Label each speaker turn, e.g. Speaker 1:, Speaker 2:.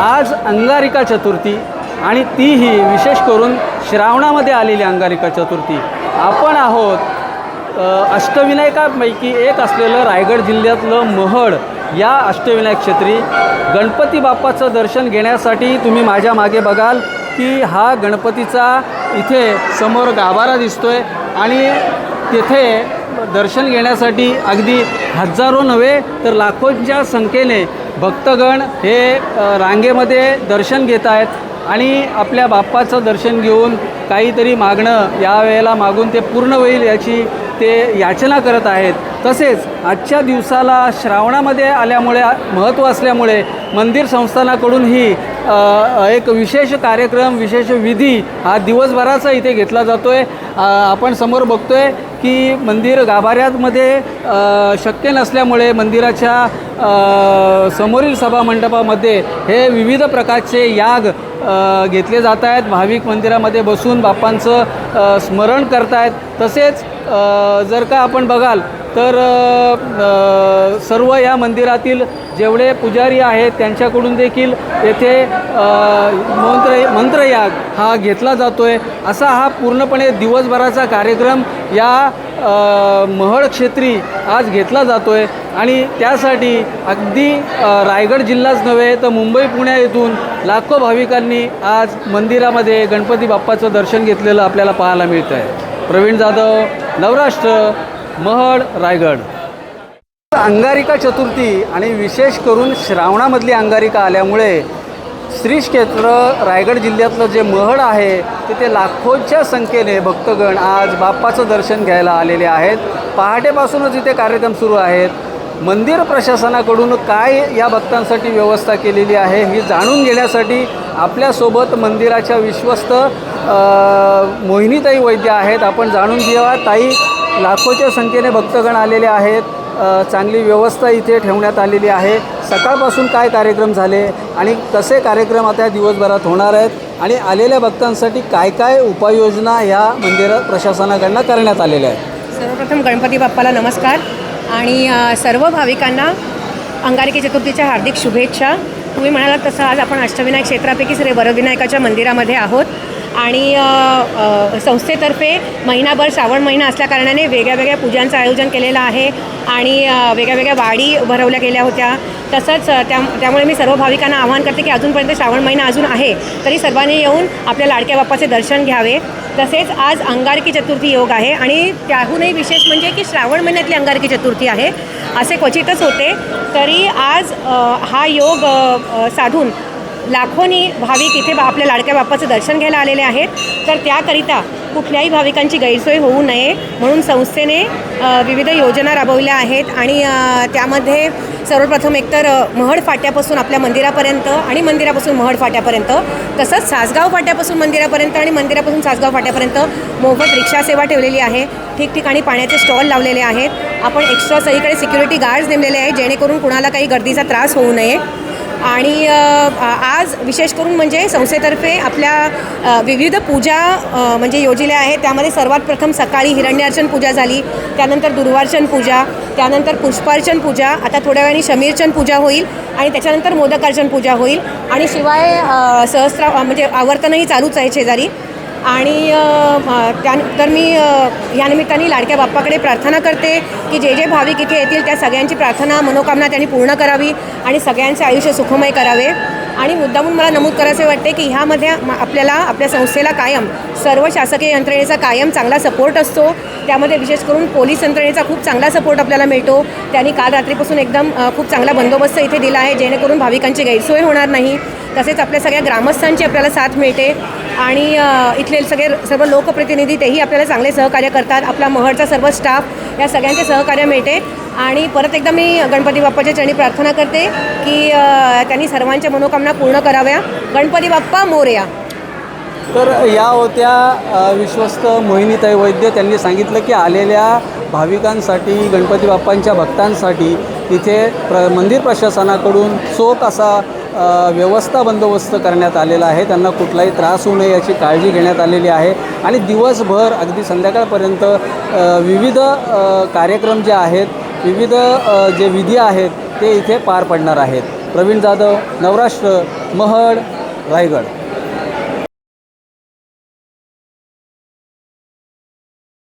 Speaker 1: आज अंगारिका चतुर्थी आणि तीही विशेष करून श्रावणामध्ये आलेली अंगारिका चतुर्थी. आपण आहोत अष्टविनायकापैकी एक असलेलं रायगड जिल्ह्यातलं महड या अष्टविनायक क्षेत्री. गणपती बाप्पाचं दर्शन घेण्यासाठी तुम्ही माझ्या मागे बघाल की हा गणपतीचा इथे समोर गाभारा दिसतोय आणि तिथे दर्शन घेण्यासाठी अगदी हजारो नव्हे तर लाखोंच्या संख्येने भक्तगण हे रांगेमध्ये दर्शन घेत आहेत आणि आपल्या बाप्पाचं दर्शन घेऊन काहीतरी मागणं यावेळेला मागून ते पूर्ण होईल याची ते याचना करत आहेत. तसेच आजच्या दिवसाला श्रावणामध्ये आल्यामुळे महत्त्व असल्यामुळे मंदिर संस्थानाकडूनही एक विशेष कार्यक्रम विशेष विधी हा दिवसभराचा इथे घेतला जातो आहे आपण समोर बघतो आहे की मंदिर गाभाऱ्यामध्ये शक्य नसल्यामुळे मंदिराच्या समोरील सभामंडपामध्ये हे विविध प्रकारचे याग घेतले जात आहेत. भाविक मंदिरामध्ये बसून बाप्पांचं स्मरण करतायत. तसेच जर का आपण बघाल तर सर्व या मंदिरातील जेवढे पुजारी आहेत त्यांच्याकडून देखील येथे मंत्र मंत्रयाग हा घेतला जातो आहे असा हा पूर्णपणे दिवसभराचा कार्यक्रम या महड क्षेत्री आज घेतला जातो आहे आणि त्यासाठी अगदी रायगड जिल्हाच नव्हे तर मुंबई पुण्या येथून लाखो भाविकांनी आज मंदिरामध्ये गणपती बाप्पाचं दर्शन घेतलेलं आपल्याला पाहायला मिळतं आहे प्रवीण जाधव नवराष्ट्र. महड रायगड. अंगारिका चतुर्थी आणि विशेष करून श्रावणामधली अंगारिका आल्यामुळे श्री क्षेत्र रायगड जिल्ह्यातलं जे महड आहे तिथे लाखोच्या संख्येने भक्तगण आज बाप्पाचं दर्शन घ्यायला आलेले आहेत. पहाटेपासूनच इथे कार्यक्रम सुरू आहेत. मंदिर प्रशासनाकडून काय या भक्तांसाठी व्यवस्था केलेली आहे ही जाणून घेण्यासाठी आपल्यासोबत मंदिराच्या विश्वस्त मोहिनीताई वैद्य आहेत. आपण जाणून घेऊया ताई लाखोच्या संख्येने भक्तगण आलेले आहेत. चांगली व्यवस्था इथे ठेवण्यात आलेली आहे. सकाळपासून काय कार्यक्रम झाले आणि कसे कार्यक्रम आता दिवसभरात होणार आहेत आणि आलेल्या भक्तांसाठी काय काय उपाययोजना ह्या मंदिर प्रशासनाकडनं करण्यात आलेल्या आहेत?
Speaker 2: सर्वप्रथम गणपती बाप्पाला नमस्कार आणि सर्व भाविकांना अंगारकी चतुर्थीच्या हार्दिक शुभेच्छा. तुम्ही म्हणालात तसं आज आपण अष्टविनायक क्षेत्रापैकी श्री वरविनायकाच्या मंदिरामध्ये आहोत. आणि संस्थेतर्फे महिनाभर श्रावण महिना असल्याकारणाने वेगळ्या वेगळ्या पूजांचं आयोजन केलेलं आहे आणि वेगळ्या वेगळ्या वाडी भरवल्या गेल्या होत्या. तसंच त्या त्यामुळे मी सर्व भाविकांना आवाहन करते की अजूनपर्यंत श्रावण महिना अजून आहे तरी सर्वांनी येऊन आपल्या लाडक्या बाप्पाचे दर्शन घ्यावे. तसेच आज अंगारकी चतुर्थी योग आहे आणि त्याहूनही विशेष म्हणजे की श्रावण महिन्यातली अंगारकी चतुर्थी आहे असे क्वचितच होते. तरी आज हा योग साधून लाखोनी भाविक इथे बा आपल्या लाडक्या बाप्पाचं दर्शन घ्यायला आलेले आहेत. तर त्याकरिता कुठल्याही भाविकांची गैरसोय होऊ नये म्हणून संस्थेने विविध योजना राबवल्या आहेत आणि त्यामध्ये सर्वप्रथम एकतर महड फाट्यापासून आपल्या मंदिरापर्यंत आणि मंदिरापासून महड फाट्यापर्यंत तसंच सासगाव फाट्यापासून मंदिरापर्यंत आणि मंदिरापासून सासगाव फाट्यापर्यंत मोफत रिक्षा सेवा ठेवलेली आहे. ठिकठिकाणी पाण्याचे स्टॉल लावलेले आहेत. आपण एक्स्ट्रा सगळीकडे सिक्युरिटी गार्ड्स नेमलेले आहेत जेणेकरून कुणाला काही गर्दीचा त्रास होऊ नये. आणि आज विशेष करून म्हणजे संस्थेतर्फे आपल्या विविध पूजा म्हणजे योजल्या आहेत. त्यामध्ये सर्वात प्रथम सकाळी हिरण्यार्चन पूजा झाली त्यानंतर दुर्वार्चन पूजा त्यानंतर पुष्पार्चन पूजा आता थोड्या वेळाने शमीर्चन पूजा होईल आणि त्याच्यानंतर मोदकार्चन पूजा होईल. आणि शिवाय सहस्रा म्हणजे आवर्तनही चालूच आहे शेजारी. आणि त्या तर त्यानंतर मी या निमित्ताने लाडक्या बाप्पाकडे प्रार्थना करते की जे जे भाविक इथे येतील त्या सगळ्यांची प्रार्थना मनोकामना त्यांनी पूर्ण करावी आणि सगळ्यांचे आयुष्य सुखमय करावे. आणि मुद्दामून मला नमूद करायचे वाटते की ह्यामध्ये आपल्याला आपल्या संस्थेला कायम सर्व शासकीय यंत्रणेचा कायम चांगला सपोर्ट असतो. त्यामध्ये विशेष करून पोलीस यंत्रणेचा खूप चांगला सपोर्ट आपल्याला मिळतो. त्यांनी काल रात्रीपासून एकदम खूप चांगला बंदोबस्त इथे दिला आहे जेणेकरून भाविकांची गैरसोय होणार नाही. तसेच आपल्या सगळ्या ग्रामस्थांची आपल्याला साथ मिळते. आणि इथले सगळे सर्व लोकप्रतिनिधी तेही आपल्याला चांगले सहकार्य करतात. आपला महडचा सर्व स्टाफ या सगळ्यांचे सहकार्य मिळते. आणि परत एकदा मी गणपती बाप्पाच्या चरणी प्रार्थना करते की त्यांनी सर्वांच्या मनोकामना पूर्ण कराव्या. गणपती बाप्पा मोरया.
Speaker 1: तर या होत्या विश्वस्त मोहिनीताई वैद्य त्यांनी सांगितलं की आलेल्या भाविकांसाठी गणपती बाप्पांच्या भक्तांसाठी इथे प्र मंदिर प्रशासनाकडून चोख असा व्यवस्था बंदोबस्त करण्यात आलेला आहे. त्यांना कुठलाही त्रास होऊ नये याची काळजी घेण्यात आलेली आहे. आणि दिवसभर अगदी संध्याकाळपर्यंत विविध कार्यक्रम जे आहेत विविध जे विधी आहेत ते इथे पार पडणार आहेत. प्रवीण जाधव नवराष्ट्र महड रायगड.